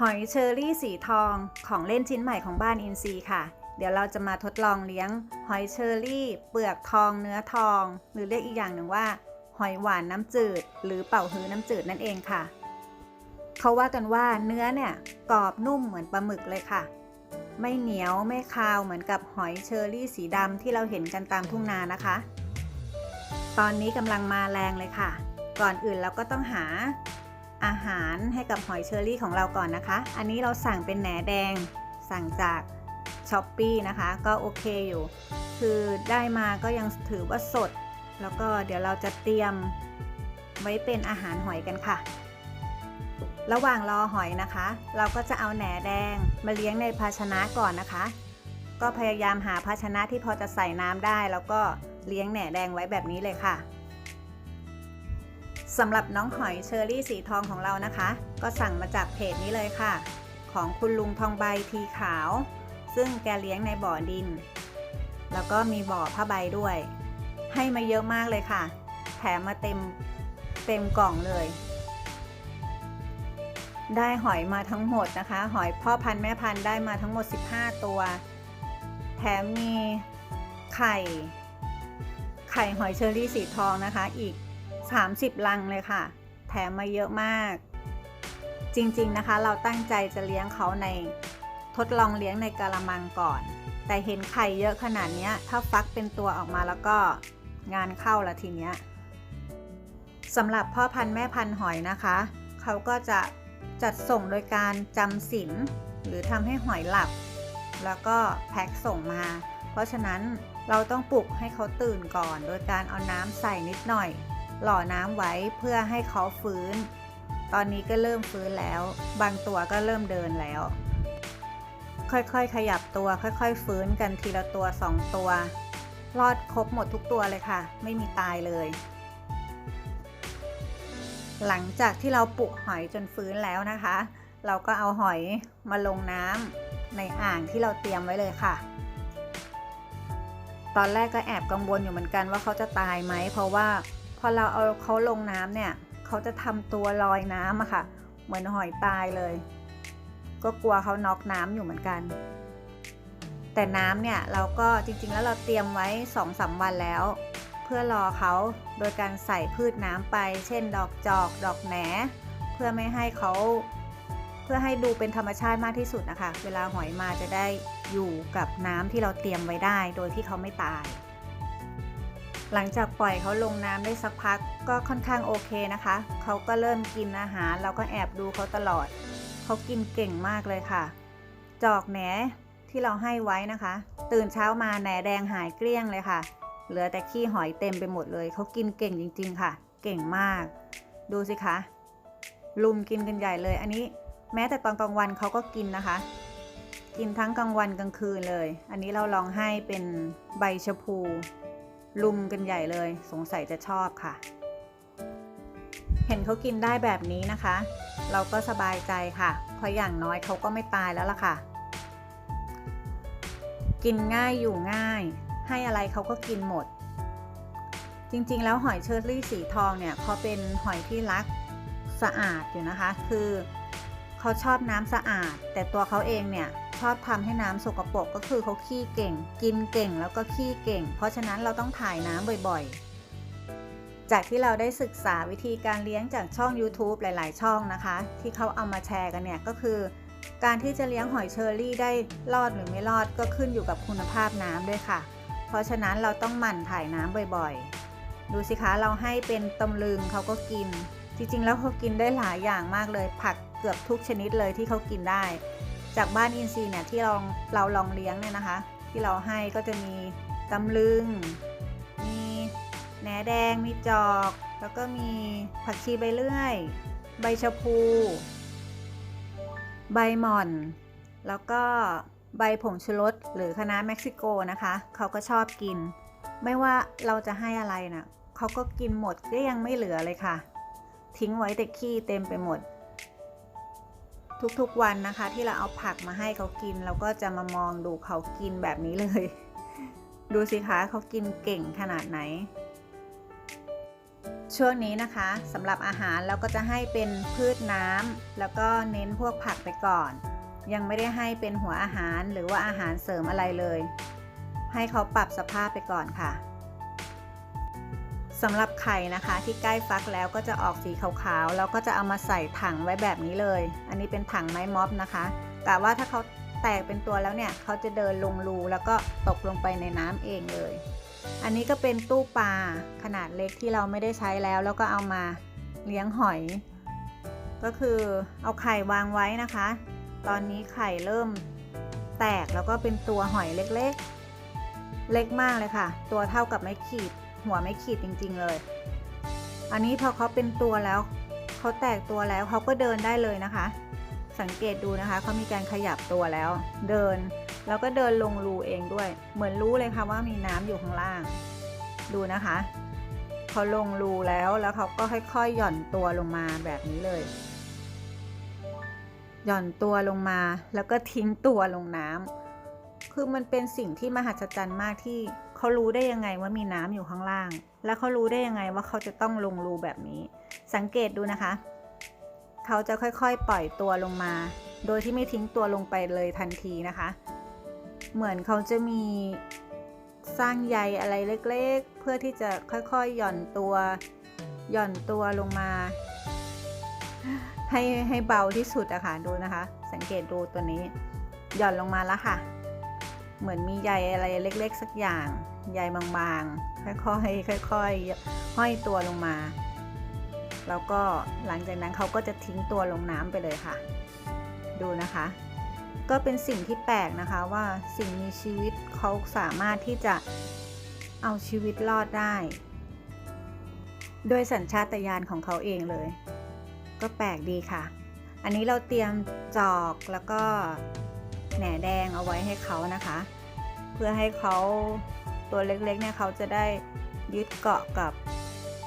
หอยเชอรี่สีทองของเล่นชิ้นใหม่ของบ้านอินซีค่ะ เดี๋ยวเราจะมาทดลองเลี้ยง หอยเชอรี่ เปลือกทองเนื้อทอง หรือเรียกอีกอย่างหนึ่งว่า หอยหวานน้ำจืด หรือเป่าฮื้อน้ำจืดนั่นเองค่ะ เขาว่ากันว่าเนื้อเนี่ยกรอบนุ่มเหมือนปลาหมึกเลยค่ะ ไม่เหนียวไม่คาวเหมือนกับหอยเชอรี่สีดำที่เราเห็นกันตามทุ่งนานะคะ ตอนนี้กำลังมาแรงเลยค่ะ ก่อนอื่นเราก็ต้องหา อาหารให้กับหอยเชอรี่ของเราก่อนนะคะ อันนี้เราสั่งเป็นแหนแดง สั่งจากช้อปปีนะคะ ก็โอเคอยู่ คือได้มาก็ยังถือว่าสด แล้วก็เดี๋ยวเราจะเตรียมไว้เป็นอาหารหอยกันค่ะ ระหว่างรอหอยนะคะ เราก็จะเอาแหนแดงมาเลี้ยงในภาชนะก่อนนะคะ ก็พยายามหาภาชนะที่พอจะใส่น้ำได้ แล้วก็เลี้ยงแหนแดงไว้แบบนี้เลยค่ะ สำหรับน้องหอยเชอรี่สีทองของเรานะคะ ก็สั่งมาจากเพจนี้เลยค่ะ ของคุณลุงทองใบทีขาว ซึ่งแกเลี้ยงในบ่อดิน แล้วก็มีบ่อผ้าใบด้วย ให้มาเยอะมากเลยค่ะ แถมมาเต็มเต็มกล่องเลย ได้หอยมาทั้งหมดนะคะ หอยพ่อพันธุ์แม่พันธุ์ได้มาทั้งหมด 15 ตัว แถมมีไข่ ไข่หอยเชอรี่สีทองนะคะอีก 30 ลังเลยค่ะ แถมมาเยอะมาก จริงๆนะคะ เราตั้งใจจะเลี้ยงเขาในทดลองเลี้ยงในกะละมังก่อน แต่เห็นไข่เยอะขนาดนี้ถ้าฟักเป็นตัวออกมาแล้วก็งานเข้าละทีเนี้ยสำหรับพ่อพันธุ์แม่พันธุ์หอยนะคะ เขาก็จะจัดส่งโดยการจำศีลหรือทำให้หอยหลับ แล้วก็แพ็คส่งมา เพราะฉะนั้นเราต้องปลุกให้เขาตื่นก่อน โดยการเอาน้ำใส่นิดหน่อย หล่อน้ำไว้เพื่อให้เขาฟื้น ตอนนี้ก็เริ่มฟื้นแล้ว บางตัวก็เริ่มเดินแล้ว ค่อยๆ ขยับตัวค่อยๆ ฟื้นกันทีละตัวสองตัว รอดครบหมดทุกตัวเลยค่ะ ไม่มีตายเลย หลังจากที่เราปลุกหอยจนฟื้นแล้วนะคะ เราก็เอาหอยมาลงน้ำในอ่างที่เราเตรียมไว้เลยค่ะตอนแรกก็แอบกังวลอยู่เหมือนกันว่าเขาจะตายไหม เพราะว่า พอเราเอาเขาลงน้ำเนี่ยเขาจะทำตัวลอยน้ำอะค่ะ เหมือนหอยตายเลย ก็กลัวเขาน็อกน้ำอยู่เหมือนกัน แต่น้ำเนี่ยเราก็จริงๆแล้วเราเตรียมไว้2องสาวันแล้ว เพื่อรอเขาโดยการใส่พืชน้ำไป เช่น ดอกจอก ดอกแหน เพื่อไม่ให้เขาเพื่อให้ดูเป็นธรรมชาติมากที่สุดนะคะ เวลาหอยมาจะได้อยู่กับน้ำที่เราเตรียมไว้ได้ โดยที่เขาไม่ตาย หลังจากปล่อยเขาลงน้ำได้สักพักก็ค่อนข้างโอเคนะคะ เขาก็เริ่มกินอาหารเราก็แอบดูเขาตลอด เขากินเก่งมากเลยค่ะ จอกแหนที่เราให้ไว้นะคะ ตื่นเช้ามาแหนแดงหายเกลี้ยงเลยค่ะ เหลือแต่ขี้หอยเต็มไปหมดเลย เขากินเก่งจริง ๆ ค่ะ เก่งมาก ดูสิคะ ลุมกินกันใหญ่เลย อันนี้แม้แต่ตอนกลางวันเขาก็กินนะคะ กินทั้งกลางวันกลางคืนเลย อันนี้เราลองให้เป็นใบชะพู ลุมกันใหญ่เลย สงสัยจะชอบค่ะ เห็นเขากินได้แบบนี้นะคะ เราก็สบายใจค่ะ เพราะอย่างน้อยเขาก็ไม่ตายแล้วล่ะค่ะ กินง่ายอยู่ง่าย ให้อะไรเขาก็กินหมด จริงๆ แล้วหอยเชอร์รี่สีทองเนี่ยเขาเป็นหอยที่รักสะอาดอยู่นะคะ คือเขาชอบน้ำสะอาด แต่ตัวเขาเองเนี่ย อบทำให้น้ำสกปรกก็คือเขาขี้เก่ง กินเก่งแล้วก็ขี้เก่ง เพราะฉะนั้นเราต้องถ่ายน้ำบ่อยๆ จากที่เราได้ศึกษาวิธีการเลี้ยงจากช่อง YouTube หลาย ๆ ช่องนะคะ ที่เขาเอามาแชร์กันเนี่ยก็คือ การที่จะเลี้ยงหอยเชอรี่ได้รอดหรือไม่รอดก็ขึ้นอยู่กับคุณภาพน้ำด้วยค่ะ เพราะฉะนั้นเราต้องหมั่นถ่ายน้ำบ่อยๆ ดูสิคะเราให้เป็นตำลึงเขาก็กิน จริงๆ แล้วเขากินได้หลายอย่างมากเลยผักเกือบทุกชนิดเลยที่เขากินได้ จากบ้านอินซีย์เนี่ยที่เราเราลองเลี้ยงเนี่ยนะคะ ที่เราให้ก็จะมีตำลึง มีแหนแดง มีจอก แล้วก็มีผักชีใบเลื่อย ใบชะพู ใบหม่อน แล้วก็ใบผงชูรสหรือคณะเม็กซิโกนะคะ เขาก็ชอบกิน ไม่ว่าเราจะให้อะไรนะ่ะเขาก็กินหมดก็ยังไม่เหลือเลยค่ะ ทิ้งไว้แต่ขี้เต็มไปหมด ทุกๆวันนะคะ ที่เราเอาผักมาให้เขากิน เราก็จะมามองดูเขากินแบบนี้เลย ดูสิคะเขากินเก่งขนาดไหน ช่วงนี้นะคะสำหรับอาหารเราก็จะให้เป็นพืชน้ำแล้วก็เน้นพวกผักไปก่อน ยังไม่ได้ให้เป็นหัวอาหารหรือว่าอาหารเสริมอะไรเลย ให้เขาปรับสภาพไปก่อนค่ะ สำหรับไข่นะคะที่ใกล้ฟักแล้วก็จะออกสีขาวๆแล้วก็จะเอามาใส่ถังไว้แบบนี้เลย อันนี้เป็นถังไม้ม็อบนะคะกะว่าถ้าเขาแตกเป็นตัวแล้วเนี่ยเขาจะเดินลงรูแล้วก็ตกลงไปในน้ำเองเลย อันนี้ก็เป็นตู้ปลาขนาดเล็กที่เราไม่ได้ใช้แล้ว แล้วก็เอามาเลี้ยงหอย ก็คือเอาไข่วางไว้นะคะ ตอนนี้ไข่เริ่มแตกแล้วก็เป็นตัวหอยเล็กๆ เล็กมากเลยค่ะ ตัวเท่ากับไม้ขีด หัวไม้ขีดจริง ๆ เลย อันนี้พอเขาเป็นตัวแล้วเขาแตกตัวแล้วเขาก็เดินได้เลยนะคะ สังเกตดูนะคะเขามีการขยับตัวแล้ว เดินแล้วก็เดินลงรูเองด้วย เหมือนรู้เลยค่ะว่ามีน้ำอยู่ข้างล่าง ดูนะคะเขาลงรูแล้วแล้วเขาก็ค่อยๆ หย่อนตัวลงมาแบบนี้เลย หย่อนตัวลงมาแล้วก็ทิ้งตัวลงน้ำคือมันเป็นสิ่งที่มหัศจรรย์มากที่ เขารู้ได้ยังไงว่ามีน้ำอยู่ข้างล่าง แล้วเขารู้ได้ยังไงว่าเขาจะต้องลงรูแบบนี้ สังเกตดูนะคะ เขาจะค่อยๆ ปล่อยตัวลงมา โดยที่ไม่ทิ้งตัวลงไปเลยทันทีนะคะ เหมือนเขาจะมีสร้างใยอะไรเล็กๆ เพื่อที่จะค่อยๆ หย่อนตัวหย่อนตัวลงมา ให้ให้เบาที่สุดอะค่ะดูนะคะ สังเกตดูตัวนี้ หย่อนลงมาแล้วค่ะ เหมือนมีใยอะไรเล็กๆ สักอย่าง ใยบางๆ ค่อยๆ ค่อยๆ ห้อยตัวลงมา แล้วก็หลังจากนั้นเขาก็จะทิ้งตัวลงน้ำไปเลยค่ะ ดูนะคะ ก็เป็นสิ่งที่แปลกนะคะว่าสิ่งมีชีวิตเขาสามารถที่จะเอาชีวิตรอดได้ โดยสัญชาตญาณของเขาเองเลย ก็แปลกดีค่ะ อันนี้เราเตรียมจอกแล้วก็แหนแดงเอาไว้ให้เขานะคะ เพื่อให้เขา ตัวเล็กๆเนี่ยเขาจะได้ยึดเกาะกับ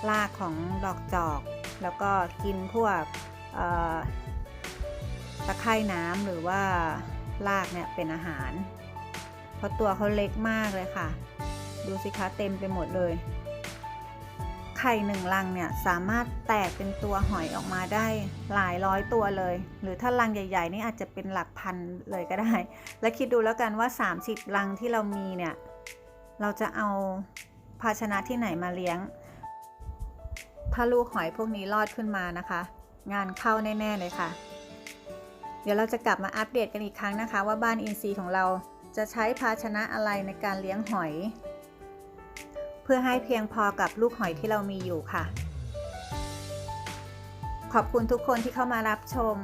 รากของดอกจอก แล้วก็กินพวกตะไคร่น้ำหรือว่ารากเนี่ยเป็นอาหาร เพราะตัวเขาเล็กมากเลยค่ะ ดูสิคะเต็มไปหมดเลย ไข่หนึ่งลังเนี่ยสามารถแตกเป็นตัวหอยออกมาได้หลายร้อยตัวเลย หรือถ้าลังใหญ่ ๆ นี่อาจจะเป็นหลักพันเลยก็ได้ และคิดดูแล้วกันว่า 30 ลังที่เรามีเนี่ย เราจะเอาภาชนะที่ไหนมาเลี้ยง ถ้าลูกหอยพวกนี้รอดขึ้นมานะคะ งานเข้าแน่ๆเลยค่ะ เดี๋ยวเราจะกลับมาอัปเดตกันอีกครั้งนะคะ ว่าบ้านอินทรีย์ของเราจะใช้ภาชนะอะไรในการเลี้ยงหอย เพื่อให้เพียงพอกับลูกหอยที่เรามีอยู่ค่ะ ขอบคุณทุกคนที่เข้ามารับชม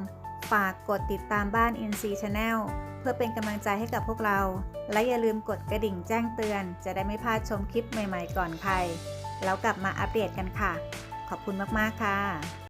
ฝากกดติดตามบ้านอินซีชาแนลเพื่อเป็นกำลังใจให้กับพวกเรา และอย่าลืมกดกระดิ่งแจ้งเตือน จะได้ไม่พลาดชมคลิปใหม่ๆก่อนใคร แล้วกลับมาอัปเดตกันค่ะ ขอบคุณมากๆค่ะ